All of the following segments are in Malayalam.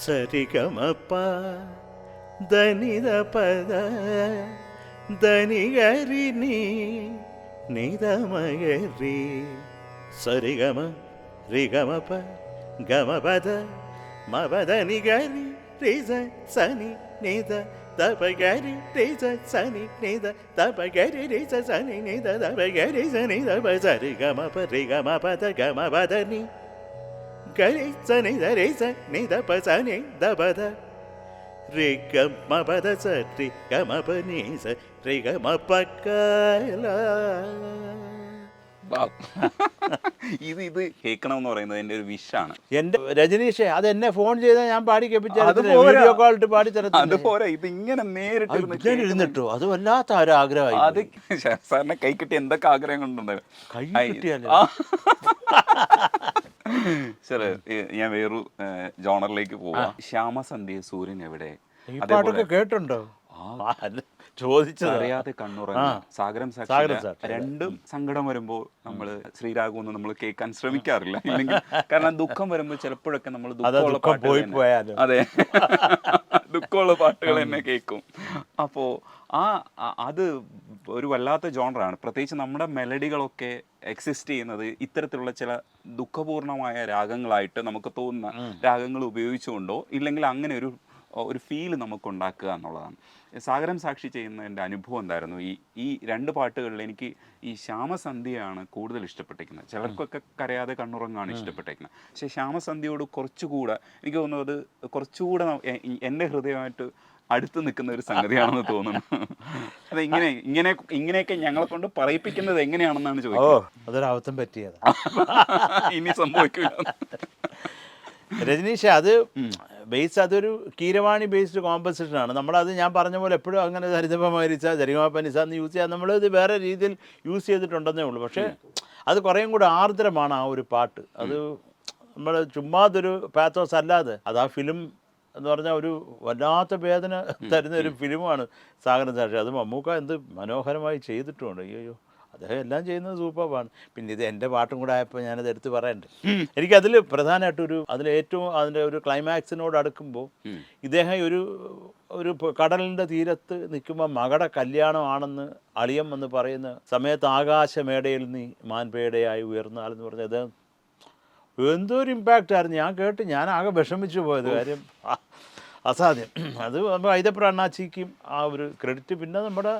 సరిగమప దనిద పద దనిగరిని నిదమగరి సరిగమ రిగమప గమపద మపదని గరి రిజ సని నిద దపగరి రిజ సని నిద దపగరి రిజ సని నిద దపగరి సని దప సరిగమప రిగమపద గమపదని ഇത് ഇത് കേൾക്കണം എന്ന് പറയുന്നത് എന്റെ ഒരു വിഷാണ് എന്റെ രജനീഷേ അത് എന്നെ ഫോൺ ചെയ്താൽ ഞാൻ പാടി വീഡിയോ കോൾ ഇട്ട് പാടി അതുപോലെ ഇത് ഇങ്ങനെ നേരിട്ട് അത് ഇരുന്നിട്ടോ? വല്ലാത്ത ഒരു ആഗ്രഹമായി അത് സാറിനെ കൈ കിട്ടി എന്തൊക്കെ ആഗ്രഹങ്ങളുണ്ട് കൈ കിട്ടിയാലോ? ഏ- ഞാൻ വേറൊരു ജോണറിലേക്ക് പോവാം. ശ്യാമസന്ധ്യ സൂര്യൻ എവിടെ? പാട്ടൊക്കെ കേട്ടുണ്ടോ ചോദിച്ചത്. അറിയാതെ കണ്ണുറങ്ങി. സാഗരം സാക്ഷി. രണ്ടും സങ്കടം വരുമ്പോൾ നമ്മൾ ശ്രീരാഘവൊന്നും നമ്മൾ കേൾക്കാൻ ശ്രമിക്കാറില്ല. ഇല്ലെങ്കിൽ കാരണം ദുഃഖം വരുമ്പോൾ ചിലപ്പോഴൊക്കെ നമ്മൾ അതാ ദുഃഖമുള്ള പാട്ടുകൾ. അതെ. ദുഃഖമുള്ള പാട്ടുകൾ തന്നെ കേൾക്കും. അപ്പോൾ ആ ആ- അത് ഒരു വല്ലാത്ത ജോണറാണ്. പ്രത്യേകിച്ച് നമ്മുടെ മെലഡികളൊക്കെ എക്സിസ്റ്റ് ചെയ്യുന്നത് ഇത്തരത്തിലുള്ള ചില ദുഃഖപൂർണമായ രാഗങ്ങളായിട്ട് നമുക്ക് തോന്നുന്ന രാഗങ്ങൾ ഉപയോഗിച്ചുകൊണ്ടോ ഇല്ലെങ്കിൽ അങ്ങനെ ഒരു ഒരു ഫീൽ നമുക്ക് ഉണ്ടാക്കുക എന്നുള്ളതാണ്. സാഗരം സാക്ഷി ചെയ്യുന്നതിന്റെ അനുഭവം എന്തായിരുന്നു? ഈ ഈ രണ്ട് പാട്ടുകളിൽ എനിക്ക് ഈ ശ്യാമസന്ധ്യയാണ് കൂടുതൽ ഇഷ്ടപ്പെട്ടിരിക്കുന്നത്. ചിലർക്കൊക്കെ കരയാതെ കണ്ണുറങ്ങാണ് ഇഷ്ടപ്പെട്ടിരിക്കുന്നത്. പക്ഷേ ശ്യാമസന്ധ്യയോട് കുറച്ചുകൂടെ എനിക്ക് തോന്നുന്നത് കുറച്ചുകൂടെ എന്റെ ഹൃദയമായിട്ട് അടുത്ത് നിൽക്കുന്ന ഒരു സംഗതിയാണെന്ന് തോന്നുന്നു. അത് ഇങ്ങനെ ഇങ്ങനെ ഇങ്ങനെയൊക്കെ ഞങ്ങളെ കൊണ്ട് പറയിപ്പിക്കുന്നത് എങ്ങനെയാണെന്നാണ് ചോദിക്കുന്നത്. അതൊരബദ്ധം പറ്റിയത്. ഇനി സംഭവിക്കില്ല. രജനീഷ് അത് ബേസ് അതൊരു കീരവാണി ബേസ്ഡ് കോമ്പസിഷൻ ആണ്. നമ്മളത് ഞാൻ പറഞ്ഞ പോലെ എപ്പോഴും അങ്ങനെ ഹരിതപമരിച്ച ജരിമാപ്പനിസ എന്ന് യൂസ് ചെയ്യാൻ നമ്മളിത് വേറെ രീതിയിൽ യൂസ് ചെയ്തിട്ടുണ്ടെന്നേ ഉള്ളൂ. പക്ഷേ അത് കുറേയും കൂടെ ആർദ്രമാണ് ആ ഒരു പാട്ട്. അത് നമ്മൾ ചുമ്മാതൊരു പാത്തോസ് അല്ലാതെ അത് ആ ഫിലിം എന്ന് പറഞ്ഞാൽ ഒരു വല്ലാത്ത വേദന തരുന്ന ഒരു ഫിലിമാണ് സാഗരം സാക്ഷി അത് മമ്മൂക്ക എന്ത് മനോഹരമായി ചെയ്തിട്ടുണ്ട്. അയ്യോ അദ്ദേഹം എല്ലാം ചെയ്യുന്നത് സൂപ്പറാണ് പിന്നെ ഇത് എന്റെ പാട്ടും കൂടെ ആയപ്പോൾ ഞാനത് എടുത്ത് പറയണ്ടേ? എനിക്കതിൽ പ്രധാനമായിട്ടൊരു അതിൽ ഏറ്റവും അതിന്റെ ഒരു ക്ലൈമാക്സിനോട് അടുക്കുമ്പോൾ ഇദ്ദേഹം ഒരു ഒരു കടലിന്റെ തീരത്ത് നിൽക്കുമ്പോൾ മകടെ കല്യാണമാണെന്ന് അളിയം എന്ന് പറയുന്ന സമയത്ത് ആകാശമേടയിൽ നീ മാൻപേടയായി ഉയർന്നാലെന്ന് പറഞ്ഞത് അദ്ദേഹം എന്തൊരു ഇമ്പാക്റ്റ് ആയിരുന്നു. ഞാൻ കേട്ട് ഞാൻ ആകെ വിഷമിച്ചു പോയത്. കാര്യം അസാധ്യം. അത് നമ്മൾ ഐതപ്പുറ അണ്ണാച്ചിക്കും ആ ഒരു ക്രെഡിറ്റ് പിന്നെ നമ്മുടെ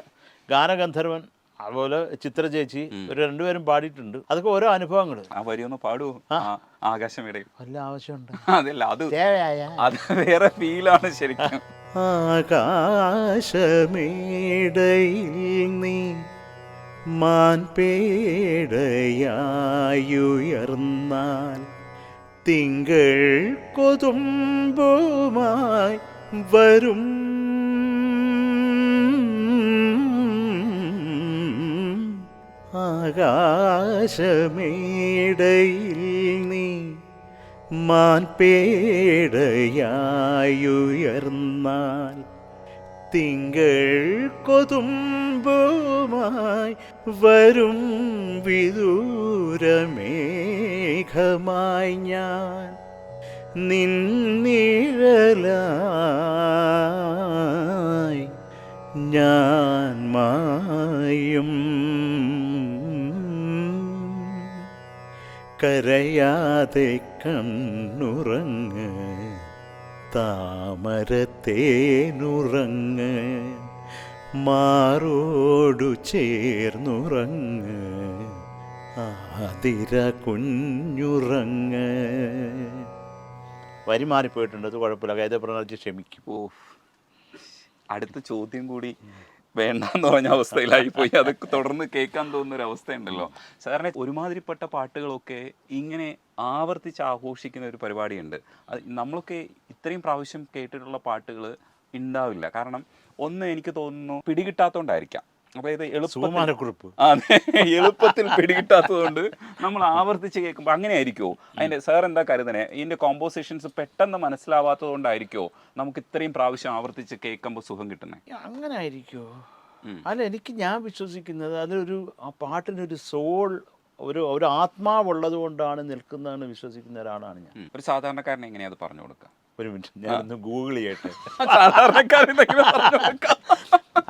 ഗാനഗന്ധർവൻ അതുപോലെ ചിത്ര ചേച്ചി ഒരു രണ്ടുപേരും പാടിയിട്ടുണ്ട്. അതൊക്കെ ഓരോ അനുഭവങ്ങൾ ആ വരി ഒന്ന് പാടൂ ആകാശമിടയിൽ വല്ല ആവശ്യമുണ്ട്? അതല്ല അത് അത് വേറെ ഫീലാണ് ശരിക്കും. ആകാശമേടയിൽ നീ മാൻപേടയായുയർന്നാൽ തിങ്കൾ കൊതുമ്പുമായി വരും. ആകാശമേടയിൽ നീ മാൻപേടയായുയർന്നാൽ തിങ്കൾ കൊതുമ്പുമായി വരും വിദൂരമേഘമായി ഞാൻ നിന്നിഴലായി ഞാൻ മായും. കരയാതെ കണ്ണുറങ്ങ് താമരത്തേനുറങ്ങ് മാറോടു ചേർന്നുറങ്ങ് ആതിര കുഞ്ഞുറങ്ങ്. വരി മാറിപ്പോയിട്ടുണ്ട് അത് കുഴപ്പമില്ല. കൈത പ്രണർജി ക്ഷമിക്കും. ഓ അടുത്ത ചോദ്യം കൂടി. വേണ്ടെന്ന് പറഞ്ഞ അവസ്ഥയിലായി പോയി. അത് തുടർന്ന് കേൾക്കാൻ തോന്നുന്ന ഒരു അവസ്ഥയുണ്ടല്ലോ സാധാരണ ഒരുമാതിരിപ്പെട്ട പാട്ടുകളൊക്കെ ഇങ്ങനെ ആവർത്തിച്ച് ആഘോഷിക്കുന്ന ഒരു പരിപാടിയുണ്ട്. അത് നമ്മളൊക്കെ ഇത്രയും പ്രാവശ്യം കേട്ടിട്ടുള്ള പാട്ടുകൾ ഉണ്ടാവില്ല കാരണം ഒന്ന് എനിക്ക് തോന്നുന്നു പിടികിട്ടാത്തോണ്ടായിരിക്കാം. അതായത് എളുപ്പമാനക്കുറിപ്പ് അതെ. എളുപ്പത്തിൽ പിടികിട്ടാത്തതുകൊണ്ട് നമ്മൾ ആവർത്തിച്ച് കേൾക്കുമ്പോൾ അങ്ങനെ ആയിരിക്കുമോ അതിന്റെ സാർ എന്താ കരുതണേ? ഇതിന്റെ കോമ്പോസിഷൻസ് പെട്ടെന്ന് മനസ്സിലാവാത്തത് കൊണ്ടായിരിക്കുമോ നമുക്ക് ഇത്രയും പ്രാവശ്യം ആവർത്തിച്ച് കേൾക്കുമ്പോൾ സുഖം കിട്ടുന്നത് അങ്ങനെ ആയിരിക്കുമോ അല്ല എനിക്ക് ഞാൻ വിശ്വസിക്കുന്നത് അതിലൊരു ആ പാട്ടിനൊരു സോൾ ഒരു ഒരു ആത്മാവുള്ളത് കൊണ്ടാണ് നിൽക്കുന്നതെന്ന് വിശ്വസിക്കുന്ന ഒരാളാണ് ഞാൻ. ഒരു സാധാരണക്കാരനെ എങ്ങനെയാ അത് പറഞ്ഞു കൊടുക്കുക ഒരു മിനിറ്റ് ഞാനൊന്ന് ഗൂഗിൾ ചെയ്യട്ടെ. സാധാരണക്കാരൻ പറഞ്ഞു കൊടുക്കാം.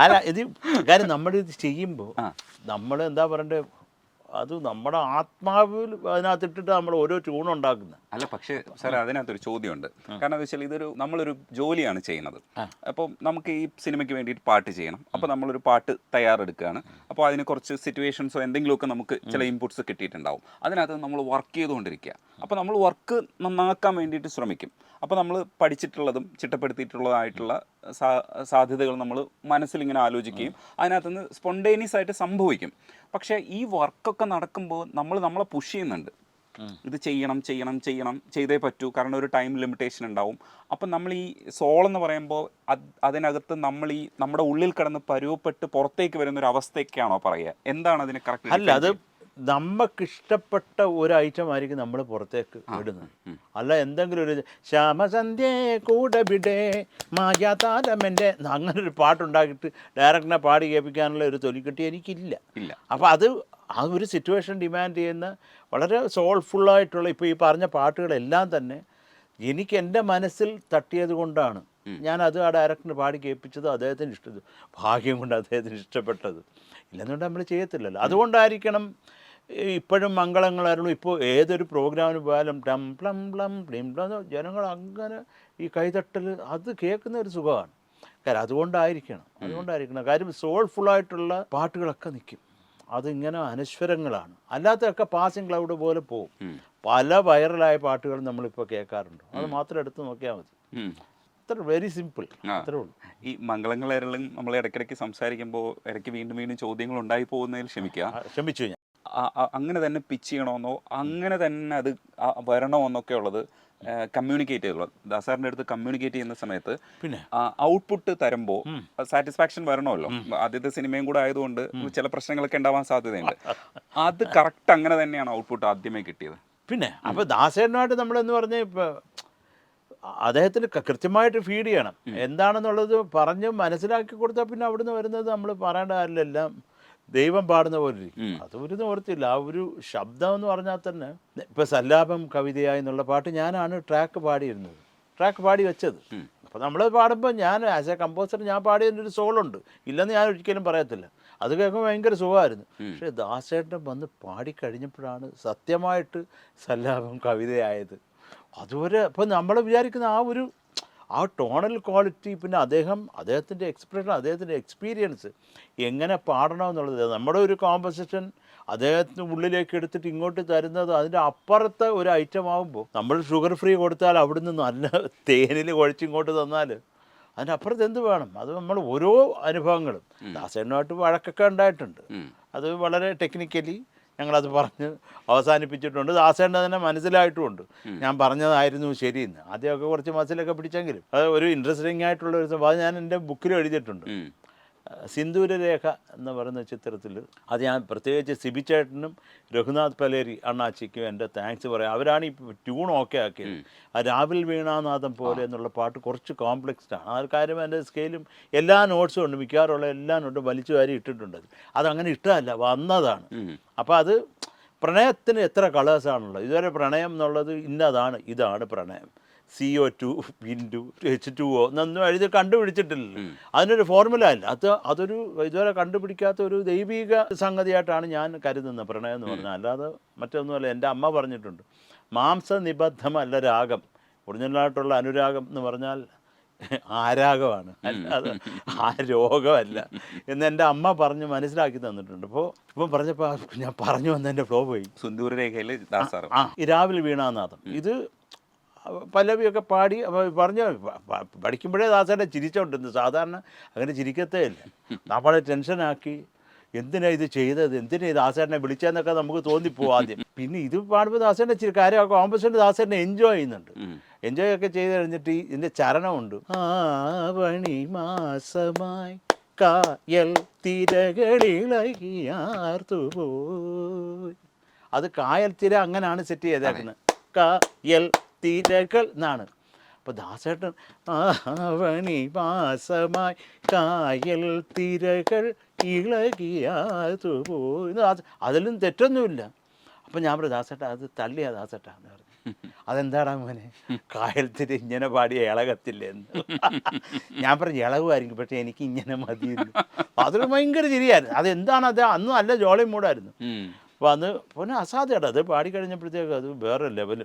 അല്ല ഇത് കാര്യം നമ്മൾ ഇത് ചെയ്യുമ്പോൾ നമ്മൾ എന്താ പറയണ്ടേ? അത് നമ്മുടെ ആത്മാവിൽ അതിനകത്തിട്ടിട്ട് നമ്മൾ ഓരോ ട്യൂൺ ഉണ്ടാക്കുന്നത് അല്ല പക്ഷേ സാർ അതിനകത്തൊരു ചോദ്യമുണ്ട്. കാരണം എന്താ വെച്ചാൽ ഇതൊരു നമ്മളൊരു ജോലിയാണ് ചെയ്യുന്നത്. അപ്പോൾ നമുക്ക് ഈ സിനിമയ്ക്ക് വേണ്ടിയിട്ട് പാട്ട് ചെയ്യണം. അപ്പോൾ നമ്മളൊരു പാട്ട് തയ്യാറെടുക്കുകയാണ് അപ്പോൾ അതിന് കുറച്ച് സിറ്റുവേഷൻസോ എന്തെങ്കിലുമൊക്കെ നമുക്ക് ചില ഇൻപുട്സ് കിട്ടിയിട്ടുണ്ടാവും. അതിനകത്ത് നമ്മൾ വർക്ക് ചെയ്തുകൊണ്ടിരിക്കുക. അപ്പോൾ നമ്മൾ വർക്ക് നന്നാക്കാൻ വേണ്ടിയിട്ട് ശ്രമിക്കും. അപ്പോൾ നമ്മൾ പഠിച്ചിട്ടുള്ളതും ചിട്ടപ്പെടുത്തിയിട്ടുള്ളതായിട്ടുള്ള സാധ്യതകൾ നമ്മൾ മനസ്സിൽ ഇങ്ങനെ ആലോചിക്കുകയും അതിനകത്തുനിന്ന് സ്പോണ്ടേനിയസ് ആയിട്ട് സംഭവിക്കും. പക്ഷേ ഈ വർക്കൊക്കെ നടക്കുമ്പോൾ നമ്മൾ നമ്മളെ പുഷ് ചെയ്യുന്നുണ്ട്. ഇത് ചെയ്യണം ചെയ്യണം ചെയ്യണം ചെയ്തേ പറ്റൂ. കാരണം ഒരു ടൈം ലിമിറ്റേഷൻ ഉണ്ടാവും. അപ്പം നമ്മൾ ഈ സോൾ എന്ന് പറയുമ്പോൾ അത് അതിനകത്ത് നമ്മൾ ഈ നമ്മുടെ ഉള്ളിൽ കിടന്ന് പരുവപ്പെട്ട് പുറത്തേക്ക് വരുന്ന ഒരു അവസ്ഥയൊക്കെയാണോ പറയുക? എന്താണ് അതിന് കറക്റ്റ് അല്ല അത് നമുക്കിഷ്ടപ്പെട്ട ഒരു ഐറ്റം ആയിരിക്കും നമ്മൾ പുറത്തേക്ക് വിടുന്നത് അല്ല എന്തെങ്കിലും ഒരു ശ്യാമസന്ധ്യേ കൂടെ വിടേ മായാതാരമെന്റെ അങ്ങനെ ഒരു പാട്ടുണ്ടാക്കിയിട്ട് ഡയറക്ടറിനെ പാടി കേൾപ്പിക്കാനുള്ള ഒരു തൊലിക്കെട്ടി എനിക്കില്ല. ഇല്ല. അപ്പോൾ അത് ആ ഒരു സിറ്റുവേഷൻ ഡിമാൻഡ് ചെയ്യുന്ന വളരെ സോൾഫുള്ളായിട്ടുള്ള ഇപ്പോൾ ഈ പറഞ്ഞ പാട്ടുകളെല്ലാം തന്നെ എനിക്ക് എന്റെ മനസ്സിൽ തട്ടിയത് കൊണ്ടാണ്. ഞാൻ അത് ആ ഡയറക്ടറിന് പാടി കേൾപ്പിച്ചത് അദ്ദേഹത്തിന് ഇഷ്ടം ഭാഗ്യം കൊണ്ട് അദ്ദേഹത്തിന് ഇഷ്ടപ്പെട്ടത്. ഇല്ലെന്നുകൊണ്ട് നമ്മൾ ചെയ്യത്തില്ലല്ലോ. അതുകൊണ്ടായിരിക്കണം ഇപ്പോഴും മംഗളങ്ങളായിരുന്നു. ഇപ്പോൾ ഏതൊരു പ്രോഗ്രാമിന് പോയാലും ടം പ്ലം പ്ലം പ്ലിം പ്ലം ജനങ്ങൾ അങ്ങനെ ഈ കൈതട്ടൽ അത് കേൾക്കുന്ന ഒരു സുഖമാണ്. കാര്യം അതുകൊണ്ടായിരിക്കണം അതുകൊണ്ടായിരിക്കണം. കാര്യം സോൾഫുള്ളായിട്ടുള്ള പാട്ടുകളൊക്കെ നിൽക്കും. അതിങ്ങനെ അനശ്വരങ്ങളാണ്. അല്ലാത്തതൊക്കെ പാസിംഗ് ക്ലൗഡ് പോലെ പോകും. പല വൈറലായ പാട്ടുകൾ നമ്മളിപ്പോൾ കേൾക്കാറുണ്ട്. അത് മാത്രം എടുത്ത് നോക്കിയാൽ മതി. അത്ര വെരി സിമ്പിൾ. അത്രേ ഉള്ളൂ. ഈ മംഗളങ്ങളെല്ലാം നമ്മൾ ഇടയ്ക്കിടയ്ക്ക് സംസാരിക്കുമ്പോൾ ഇടയ്ക്ക് വീണ്ടും വീണ്ടും ചോദ്യങ്ങൾ ഉണ്ടായി പോകുന്നതിൽ ക്ഷമിക്കുക ക്ഷമിച്ചു ഞാൻ. അങ്ങനെ തന്നെ പിച്ച് ചെയ്യണമെന്നോ അങ്ങനെ തന്നെ അത് വരണമെന്നൊക്കെ ഉള്ളത് കമ്മ്യൂണിക്കേറ്റ് ചെയ്തുള്ളത് ദാസാറിന്റെ അടുത്ത് കമ്മ്യൂണിക്കേറ്റ് ചെയ്യുന്ന സമയത്ത് പിന്നെ? ഔട്ട്പുട്ട് തരുമ്പോൾ സാറ്റിസ്ഫാക്ഷൻ വരണമല്ലോ. ആദ്യത്തെ സിനിമയും കൂടെ ആയതുകൊണ്ട് ചില പ്രശ്നങ്ങളൊക്കെ ഉണ്ടാവാൻ സാധ്യതയുണ്ട്. അത് കറക്റ്റ് അങ്ങനെ തന്നെയാണ് ഔട്ട്പുട്ട് ആദ്യമേ കിട്ടിയത്. പിന്നെ അപ്പോൾ ദാസേട്ടനുമായിട്ട് നമ്മൾ എന്ന് ഇപ്പോൾ അദ്ദേഹത്തിന് കൃത്യമായിട്ട് ഫീഡ് ചെയ്യണം. എന്താണെന്നുള്ളത് പറഞ്ഞ് മനസ്സിലാക്കി കൊടുത്താൽ പിന്നെ അവിടുന്ന് വരുന്നത് നമ്മൾ പറയേണ്ട കാര്യമെല്ലാം. ദൈവം പാടുന്ന പോലെ ഇരിക്കും. അത് ഒരു ഓർത്തില്ല ആ ഒരു ശബ്ദം എന്ന് പറഞ്ഞാൽ തന്നെ ഇപ്പൊ സല്ലാപം കവിതയായി എന്നുള്ള പാട്ട് ഞാനാണ് ട്രാക്ക് പാടിയിരുന്നത്. ട്രാക്ക് പാടി വെച്ചത്. അപ്പോൾ നമ്മൾ പാടുമ്പോൾ ഞാൻ ആസ് എ കമ്പോസർ ഞാൻ പാടിയതിന്റെ ഒരു സോളുണ്ട് ഇല്ലെന്ന് ഞാൻ ഒരിക്കലും പറയത്തില്ല. അത് കേൾക്കുമ്പോൾ ഭയങ്കര സുഖമായിരുന്നു. പക്ഷേ ദാസേട്ടൻ വന്ന് പാടിക്കഴിഞ്ഞപ്പോഴാണ് സത്യമായിട്ട് സല്ലാപം കവിതയായത്. അതുവരെ അപ്പോൾ നമ്മൾ വിചാരിക്കുന്ന ആ ഒരു ആ ടോണൽ ക്വാളിറ്റി പിന്നെ അദ്ദേഹം അദ്ദേഹത്തിന്റെ എക്സ്പ്രഷൻ അദ്ദേഹത്തിന്റെ എക്സ്പീരിയൻസ് എങ്ങനെ പാടണമെന്നുള്ളത് നമ്മുടെ ഒരു കോമ്പസിഷൻ അദ്ദേഹത്തിന് ഉള്ളിലേക്ക് എടുത്തിട്ട് ഇങ്ങോട്ട് തരുന്നത് അതിന്റെ അപ്പുറത്തെ ഒരു ഐറ്റം ആകുമ്പോൾ നമ്മൾ ഷുഗർ ഫ്രീ കൊടുത്താൽ അവിടുന്ന് നല്ല തേനിൽ കുഴച്ച് ഇങ്ങോട്ട് തന്നാൽ അതിന്റെ അപ്പുറത്ത് എന്ത് വേണം? അത് നമ്മൾ ഓരോ അനുഭവങ്ങളും ദാസേനുമായിട്ട് വഴക്കൊക്കെ ഉണ്ടായിട്ടുണ്ട്. അത് വളരെ ടെക്നിക്കലി ഞങ്ങളത് പറഞ്ഞ് അവസാനിപ്പിച്ചിട്ടുണ്ട്. ദാസേണ്ട തന്നെ മനസ്സിലായിട്ടുമുണ്ട്. ഞാൻ പറഞ്ഞതായിരുന്നു ശരിയെന്ന്. ആദ്യമൊക്കെ കുറച്ച് മനസ്സിലൊക്കെ പിടിച്ചെങ്കിലും അത് ഒരു ഇൻട്രസ്റ്റിംഗ് ആയിട്ടുള്ള ഒരു സംഭവം അത് ഞാൻ എന്റെ ബുക്കിൽ എഴുതിയിട്ടുണ്ട്. സിന്ദൂരരേഖ എന്ന് പറയുന്ന ചിത്രത്തിൽ അത് ഞാൻ പ്രത്യേകിച്ച് സിബിച്ചേട്ടനും രഘുനാഥ് പലേരി അണ്ണാച്ചിക്കും എന്റെ താങ്ക്സ് പറയാം. അവരാണ് ഈ ട്യൂൺ ഓക്കെ ആക്കിയത്. ആ രാവിൽ വീണാനാഥം പോലെ എന്നുള്ള പാട്ട് കുറച്ച് കോംപ്ലക്സ്ഡാണ് ആ കാര്യം എന്റെ സ്കെയിലും എല്ലാ നോട്ട്സും ഉണ്ട്. മിക്കവാറുള്ള എല്ലാ നോട്ടും വലിച്ചു വാരി ഇട്ടിട്ടുണ്ട് അത്. അതങ്ങനെ ഇഷ്ടമല്ല. വന്നതാണ്. അപ്പോൾ അത് പ്രണയത്തിന് എത്ര കളേഴ്സാണുള്ളത് ഇതുവരെ പ്രണയം എന്നുള്ളത് ഇന്നതാണ്. ഇതാണ് പ്രണയം. C O two into H two O എന്നൊന്നും എഴുതി കണ്ടുപിടിച്ചിട്ടില്ലല്ലോ. അതിനൊരു ഫോർമുല അല്ല അത് അതൊരു ഇതുവരെ കണ്ടുപിടിക്കാത്ത ഒരു ദൈവിക സംഗതിയായിട്ടാണ് ഞാൻ കരുതുന്നത് പ്രണയം എന്ന് പറഞ്ഞാൽ. അല്ലാതെ മറ്റൊന്നുമല്ല എന്റെ അമ്മ പറഞ്ഞിട്ടുണ്ട് മാംസനിബദ്ധമല്ല രാഗം ഒറിജിനലായിട്ടുള്ള അനുരാഗം എന്ന് പറഞ്ഞാൽ ആരാഗമാണ് അല്ലാതെ ആ രോഗമല്ല. എന്ന് എന്റെ അമ്മ പറഞ്ഞ് മനസ്സിലാക്കി തന്നിട്ടുണ്ട്. അപ്പോൾ ഇപ്പം പറഞ്ഞപ്പോൾ ഞാൻ പറഞ്ഞു വന്ന എന്റെ ഫ്ലോ പോയി. സുന്ദൂര രേഖയിൽ ആ ഈ രാവിലെ വീണാനാഥം. ഇത് പല്ലവിയൊക്കെ പാടി പറഞ്ഞു പഠിക്കുമ്പോഴേ ദാസേട്ടൻ ചിരിച്ചോണ്ടിരുന്നു. സാധാരണ അങ്ങനെ ചിരിക്കത്തേ ഇല്ല. നമ്മളെ ടെൻഷനാക്കി എന്തിനാ ഇത് ചെയ്തത്? എന്തിനാ ഇത് ദാസേട്ടനെ വിളിച്ചതെന്നൊക്കെ നമുക്ക് തോന്നിപ്പോവും ആദ്യം. പിന്നെ ഇത് പാടുമ്പോൾ ദാസേട്ടന്റെ ചിരി കാര്യം കോമ്പസിന്റെ ദാസേട്ടനെ എൻജോയ് ചെയ്യുന്നുണ്ട്. എൻജോയ് ഒക്കെ ചെയ്ത് കഴിഞ്ഞിട്ട് ഇതിന്റെ ഇതിന്റെ ചരണമുണ്ട് ആവണി മാസമായി കായൽ തിരകളിളകിയാർത്തുപോയി അത് കായൽ തിര അങ്ങനെയാണ് സെറ്റ് ചെയ്തേക്കുന്നത്. കായൽ തിരകൾ എന്നാണ്. അപ്പോൾ ദാസേട്ടൻ ആവണി മാസമായി കായൽ തിരകൾ ഇളകിയാതുപോയി അതിലും തെറ്റൊന്നുമില്ല. അപ്പം ഞാൻ പറഞ്ഞു ദാസേട്ട അത് തള്ളിയാ ദാസേട്ട എന്ന് പറഞ്ഞു. അതെന്താടാ മോനെ കായലത്തിൽ ഇങ്ങനെ പാടിയ ഇളകത്തില്ലെന്ന് ഞാൻ പറഞ്ഞു ഇളകുമായിരിക്കും പക്ഷെ എനിക്ക് ഇങ്ങനെ മതിയെന്ന് അതൊരു ഭയങ്കര ചിരിയായിരുന്നു. അതെന്താണ്? അത് അന്നും നല്ല ജോളി മൂടായിരുന്നു. അപ്പോൾ അന്ന് പിന്നെ അസാധ്യമായിട്ട് അത് പാടിക്കഴിഞ്ഞപ്പോഴത്തേക്ക് അത് വേറെ ലെവൽ.